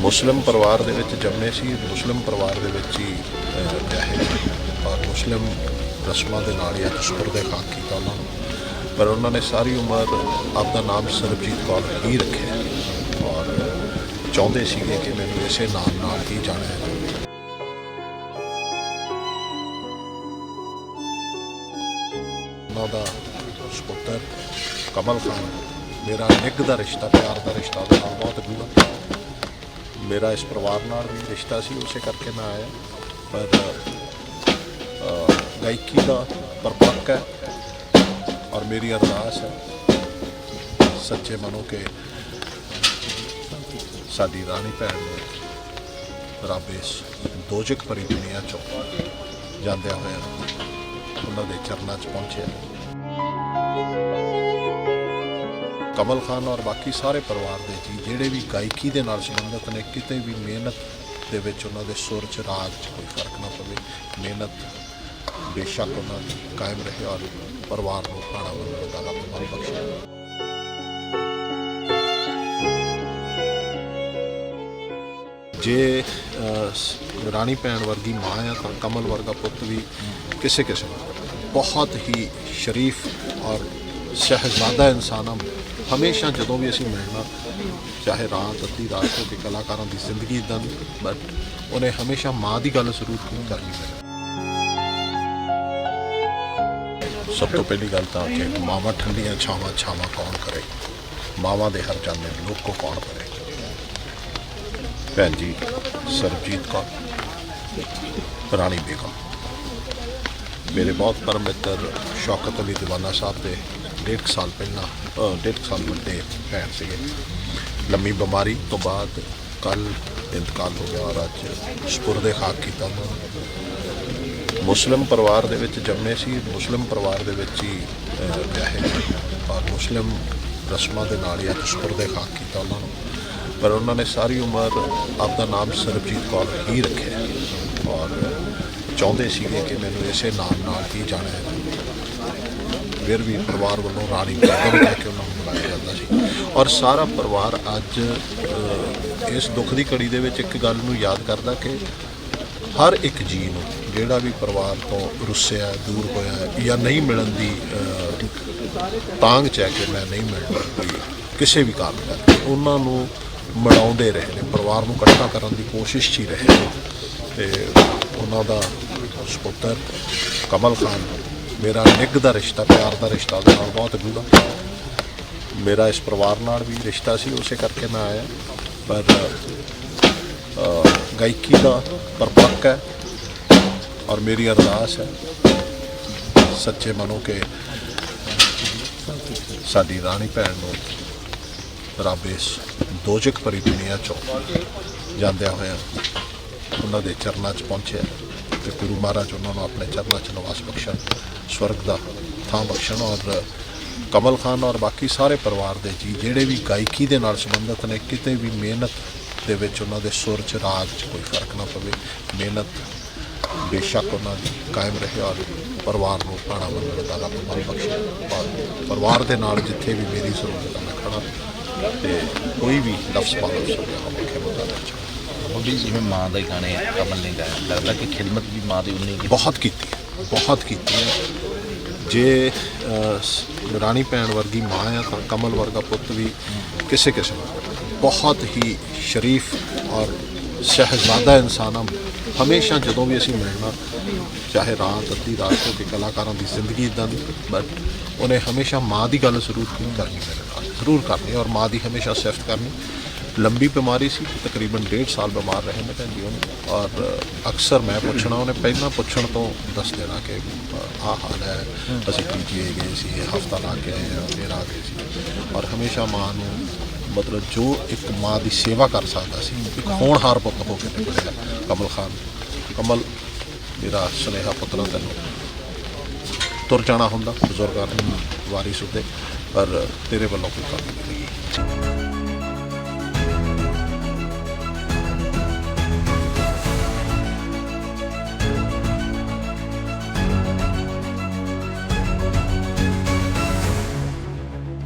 ਮੁਸਲਿਮ ਪਰਿਵਾਰ ਦੇ ਵਿੱਚ ਜੰਮੇ ਸੀ, ਮੁਸਲਿਮ ਪਰਿਵਾਰ ਦੇ ਵਿੱਚ ਹੀ ਵਿਆਹੇ ਔਰ ਮੁਸਲਿਮ ਰਸਮਾਂ ਦੇ ਨਾਲ ਹੀ ਅੱਜ ਸੁਪਰਦੇ ਖਾਕ ਕੀਤਾ ਉਹਨਾਂ ਨੂੰ। ਪਰ ਉਹਨਾਂ ਨੇ ਸਾਰੀ ਉਮਰ ਆਪਦਾ ਨਾਮ ਸਰਬਜੀਤ ਕੌਰ ਹੀ ਰੱਖਿਆ। ਔਰ ਚਾਹੁੰਦੇ ਸੀਗੇ ਕਿ ਮੈਨੂੰ ਇਸੇ ਨਾਮ ਨਾਲ ਹੀ ਜਾਣਿਆ ਜਾਵੇ। ਉਹਨਾਂ ਦਾ ਸੁਪੁੱਤਰ ਕਮਲ ਖਾਨ, ਮੇਰਾ ਨਿੱਘ ਦਾ ਰਿਸ਼ਤਾ, ਪਿਆਰ ਦਾ ਰਿਸ਼ਤਾ ਉਹਦੇ ਬਹੁਤ ਗੂੜਾ ਮੇਰਾ ਇਸ ਪਰਿਵਾਰ ਨਾਲ ਵੀ ਰਿਸ਼ਤਾ ਸੀ, ਉਸੇ ਕਰਕੇ ਮੈਂ ਆਇਆ। ਪਰ ਗਾਇਕੀ ਦਾ ਪਰਪੱਕ ਹੈ ਔਰ ਮੇਰੀ ਅਰਦਾਸ ਹੈ ਸੱਚੇ ਮਨੋਂ ਕਿ ਸਾਡੀ ਰਾਣੀ ਭੈਣ ਨੂੰ ਰੱਬ ਇਸ ਦੋਜਕ ਭਰੀ ਦੁਨੀਆ ਚੋਂ ਜਾਂਦਿਆਂ ਹੋਇਆ ਉਹਨਾਂ ਦੇ ਚਰਨਾਂ 'ਚ ਪਹੁੰਚਿਆ ਕਮਲ ਖਾਨ ਔਰ ਬਾਕੀ ਸਾਰੇ ਪਰਿਵਾਰ ਦੇ ਜੀ, ਜਿਹੜੇ ਵੀ ਗਾਇਕੀ ਦੇ ਨਾਲ ਸੰਬੰਧਿਤ ਨੇ, ਕਿਤੇ ਵੀ ਮਿਹਨਤ ਦੇ ਵਿੱਚ ਉਹਨਾਂ ਦੇ ਸੁਰ 'ਚ, ਰਾਗ 'ਚ ਕੋਈ ਫ਼ਰਕ ਨਾ ਪਵੇ। ਮਿਹਨਤ ਬੇਸ਼ੱਕ ਉਹਨਾਂ ਦੀ ਕਾਇਮ ਰਹੇ ਔਰ ਪਰਿਵਾਰ ਨੂੰ ਖਾਣਾ ਬਣਾਉਣ ਦਾ ਰੱਬ ਮਾਲ ਬਖਸ਼ੇ। ਜੇ ਰਾਣੀ ਭੈਣ ਵਰਗੀ ਮਾਂ ਆ, ਤਾਂ ਕਮਲ ਵਰਗਾ ਪੁੱਤ ਵੀ ਕਿਸੇ ਕਿਸੇ ਬਹੁਤ ਹੀ ਸ਼ਰੀਫ ਔਰ ਸ਼ਹਿਜ਼ਾਦਾ ਇਨਸਾਨ ਆ। ਹਮੇਸ਼ਾ ਜਦੋਂ ਵੀ ਅਸੀਂ ਮਿਲਣਾ, ਚਾਹੇ ਰਾਤ, ਅੱਧੀ ਰਾਤ ਹੋ ਕੇ ਕਲਾਕਾਰਾਂ ਦੀ ਜ਼ਿੰਦਗੀ ਇਦਾਂ ਦੀ ਬਟ ਉਹਨੇ ਹਮੇਸ਼ਾ ਮਾਂ ਦੀ ਗੱਲ ਜ਼ਰੂਰ ਕਿਉਂ ਕਰਨੀ ਹੈ। ਸਭ ਤੋਂ ਪਹਿਲੀ ਗੱਲ ਤਾਂ ਕਿ ਮਾਵਾਂ ਠੰਡੀਆਂ ਛਾਵਾਂ ਛਾਵਾਂ ਕੌਣ ਕਰੇ? ਮਾਵਾਂ ਦੇ ਹਰ ਜਾਂਦੇ ਲੋਕ ਕੌਣ ਕਰੇ? ਭੈਣ ਜੀ, ਸਰਬਜੀਤ ਕੌਰ, ਰਾਣੀ ਬੇਗਮ। ਮੇਰੇ ਬਹੁਤ ਪਰਮ ਮਿੱਤਰ ਸ਼ੌਕਤ ਅਲੀ ਦੀਵਾਨਾ ਸਾਹਿਬ ਦੇ ਡੇਢ ਕੁ ਸਾਲ ਪਹਿਲਾਂ ਡੇਢ ਕੁ ਸਾਲ ਵੱਡੇ ਭੈਣ ਸੀਗੇ। ਲੰਮੀ ਬਿਮਾਰੀ ਤੋਂ ਬਾਅਦ ਕੱਲ ਇੰਤਕਾਲ ਹੋ ਗਿਆ ਔਰ ਅੱਜ ਸਪੁਰਦੇ ਖਾਕ ਕੀਤਾ ਉਹਨਾਂ ਨੂੰ। ਮੁਸਲਿਮ ਪਰਿਵਾਰ ਦੇ ਵਿੱਚ ਜੰਮੇ ਸੀ ਮੁਸਲਿਮ ਪਰਿਵਾਰ ਦੇ ਵਿੱਚ ਹੀ ਅਹ, ਵਿਆਹੇ ਔਰ ਮੁਸਲਿਮ ਰਸਮਾਂ ਦੇ ਨਾਲ ਹੀ ਅੱਜ ਸਪੁਰਦੇ ਖਾਕ ਕੀਤਾ ਉਹਨਾਂ ਨੂੰ। ਪਰ ਉਹਨਾਂ ਨੇ ਸਾਰੀ ਉਮਰ ਆਪਦਾ ਨਾਮ ਸਰਬਜੀਤ ਕੌਰ ਹੀ ਰੱਖਿਆ। ਔਰ ਚਾਹੁੰਦੇ ਸੀਗੇ ਕਿ ਮੈਨੂੰ ਇਸੇ ਨਾਮ ਨਾਲ ਹੀ ਜਾਣਿਆ ਜਾਵੇ ਫਿਰ ਵੀ ਪਰਿਵਾਰ ਵੱਲੋਂ ਰਾਣੀ ਬੇਗਮ ਕਹਿ ਕੇ ਉਹਨਾਂ ਨੂੰ ਬੁਲਾਇਆ ਜਾਂਦਾ ਸੀ। ਔਰ ਸਾਰਾ ਪਰਿਵਾਰ ਅੱਜ ਇਸ ਦੁੱਖ ਦੀ ਘੜੀ ਦੇ ਵਿੱਚ ਇੱਕ ਗੱਲ ਨੂੰ ਯਾਦ ਕਰਦਾ ਕਿ ਹਰ ਇੱਕ ਜੀ ਨੂੰ ਜਿਹੜਾ ਵੀ ਪਰਿਵਾਰ ਤੋਂ ਰੁੱਸਿਆ, ਦੂਰ ਹੋਇਆ ਜਾਂ ਨਹੀਂ ਮਿਲਣ ਦੀ ਤਾਂਗ ਚ ਹੈ ਕਿ ਮੈਂ ਨਹੀਂ ਮਿਲਣਾ ਕੋਈ ਕਿਸੇ ਵੀ ਕਾਰਨ ਕਰਕੇ ਉਹਨਾਂ ਨੂੰ ਮਿਲਾਉਂਦੇ ਰਹੇ ਨੇ, ਪਰਿਵਾਰ ਨੂੰ ਇਕੱਠਾ ਕਰਨ ਦੀ ਕੋਸ਼ਿਸ਼ 'ਚ ਹੀ ਰਹੇ ਨੇ। ਤੇ ਉਹਨਾਂ ਦਾ ਸੁਪੁੱਤਰ ਕਮਲ ਖਾਨ ਮੇਰਾ ਨਿੱਘ ਦਾ ਰਿਸ਼ਤਾ, ਪਿਆਰ ਦਾ ਰਿਸ਼ਤਾ ਉਹਦੇ ਨਾਲ ਬਹੁਤ ਗੂੜਾ ਮੇਰਾ ਇਸ ਪਰਿਵਾਰ ਨਾਲ ਵੀ ਰਿਸ਼ਤਾ ਸੀ, ਉਸੇ ਕਰਕੇ ਮੈਂ ਆਇਆ। ਪਰ ਗਾਇਕੀ ਦਾ ਪਰਪੱਕ ਹੈ ਔਰ ਮੇਰੀ ਅਰਦਾਸ ਹੈ ਸੱਚੇ ਮਨੋਂ ਕਿ ਸਾਡੀ ਰਾਣੀ ਭੈਣ ਨੂੰ ਰੱਬ ਇਸ ਦੋਜਕ ਭਰੀ ਦੁਨੀਆ ਚੋਂ ਜਾਂਦਿਆਂ ਹੋਇਆ ਉਹਨਾਂ ਦੇ ਚਰਨਾਂ 'ਚ ਪਹੁੰਚਿਆ ਤੇ ਗੁਰੂ ਮਹਾਰਾਜ ਉਹਨਾਂ ਨੂੰ ਆਪਣੇ ਚਰਨਾਂ 'ਚ ਨਿਵਾਸ ਬਖਸ਼ਣ ਸਵਰਗ ਦਾ ਥਾਂ ਬਖਸ਼ਣ ਔਰ ਕਮਲ ਖਾਨ ਔਰ ਬਾਕੀ ਸਾਰੇ ਪਰਿਵਾਰ ਦੇ ਜੀ ਜਿਹੜੇ ਵੀ ਗਾਇਕੀ ਦੇ ਨਾਲ ਸੰਬੰਧਿਤ ਨੇ ਕਿਤੇ ਵੀ ਮਿਹਨਤ ਦੇ ਵਿੱਚ ਉਹਨਾਂ ਦੇ ਸੁਰ 'ਚ ਰਾਗ 'ਚ ਕੋਈ ਫ਼ਰਕ ਨਾ ਪਵੇ। ਮਿਹਨਤ ਬੇਸ਼ੱਕ ਉਹਨਾਂ ਦੀ ਕਾਇਮ ਰਹੇ ਔਰ ਪਰਿਵਾਰ ਨੂੰ ਖਾਣਾ ਬਣਾਉਣ ਦਾ ਰੱਬ ਮਾਲ ਬਖਸ਼ੇ। ਔਰ ਪਰਿਵਾਰ ਦੇ ਨਾਲ ਜਿੱਥੇ ਵੀ ਮੇਰੀ ਜ਼ਰੂਰਤ ਹੈ ਮੈਂ ਖੜਾ ਤੇ ਕੋਈ ਵੀ ਲਫ਼ਜ਼ ਹੋਵੇ ਕਿ ਮੈਂ ਦੱਸਣਾ ਚਾਹੁੰਦਾ। ਉਹਦੀ ਜਿਵੇਂ ਮਾਂ ਦਾ ਹੀ ਗਾਣੇ ਕਮਲ ਨੇ ਗਾਇਆ ਲੱਗਦਾ ਕਿ ਖਿਦਮਤ ਵੀ ਮਾਂ ਦੀ ਉਨੀ ਬਹੁਤ ਕੀਤੀ ਬਹੁਤ ਕੀਤੀ ਹੈ। ਜੇ ਰਾਣੀ ਭੈਣ ਵਰਗੀ ਮਾਂ ਆ ਤਾਂ ਕਮਲ ਵਰਗਾ ਪੁੱਤ ਵੀ ਕਿਸੇ ਕਿਸੇ ਬਹੁਤ ਹੀ ਸ਼ਰੀਫ ਔਰ ਸ਼ਹਿਜ਼ਾਦਾ ਇਨਸਾਨ ਆ। ਹਮੇਸ਼ਾ ਜਦੋਂ ਵੀ ਅਸੀਂ ਮਿਲਣਾ, ਚਾਹੇ ਰਾਤ, ਅੱਧੀ ਰਾਤ ਹੋ ਕੇ ਕਲਾਕਾਰਾਂ ਦੀ ਜ਼ਿੰਦਗੀ ਇਦਾਂ ਦੀ ਬਟ ਉਹਨੇ ਹਮੇਸ਼ਾ ਮਾਂ ਦੀ ਗੱਲ ਜ਼ਰੂਰ ਕਿਉਂ ਕਰਨੀ ਮੇਰੇ ਨਾਲ ਜ਼ਰੂਰ ਕਰਨੀ ਔਰ ਮਾਂ ਦੀ ਹਮੇਸ਼ਾ ਸਿਫਤ ਕਰਨੀ। ਲੰਬੀ ਬਿਮਾਰੀ ਸੀ, ਤਕਰੀਬਨ 1.5 ਸਾਲ ਬਿਮਾਰ ਰਹੇ ਨੇ ਭੈਣ ਜੀ ਉਹਨੂੰ ਔਰ ਅਕਸਰ ਮੈਂ ਪੁੱਛਣਾ, ਉਹਨੇ ਪਹਿਲਾਂ ਪੁੱਛਣ ਤੋਂ ਦੱਸ ਦੇਣਾ ਕਿ ਆਹ ਹਾਲ ਹੈ, ਅਸੀਂ ਪੀਜੀਆਈ ਗਏ ਸੀ, ਹਫਤਾ ਲਾ ਕੇ ਆਏ ਹਾਂ ਫਿਰ ਆ ਗਏ ਸੀ। ਔਰ ਹਮੇਸ਼ਾ ਮਾਂ ਨੂੰ ਮਤਲਬ ਜੋ ਇੱਕ ਮਾਂ ਦੀ ਸੇਵਾ ਕਰ ਸਕਦਾ ਸੀ, ਇੱਕ ਹੋਣਹਾਰ ਪੁੱਤ ਹੋ ਕੇ ਨਿਕਲਿਆ ਕਮਲ ਖਾਨ। ਕਮਲ, ਮੇਰਾ ਸੁਨੇਹਾ ਪੁੱਤਰਾ ਤੈਨੂੰ ਤੁਰ ਜਾਣਾ ਹੁੰਦਾ, ਬਜ਼ੁਰਗਾਂ ਨੂੰ ਵਾਰਿਸ ਉੱਤੇ ਪਰ ਤੇਰੇ ਵੱਲੋਂ ਕੋਈ ਕੰਮ ਨਹੀਂ।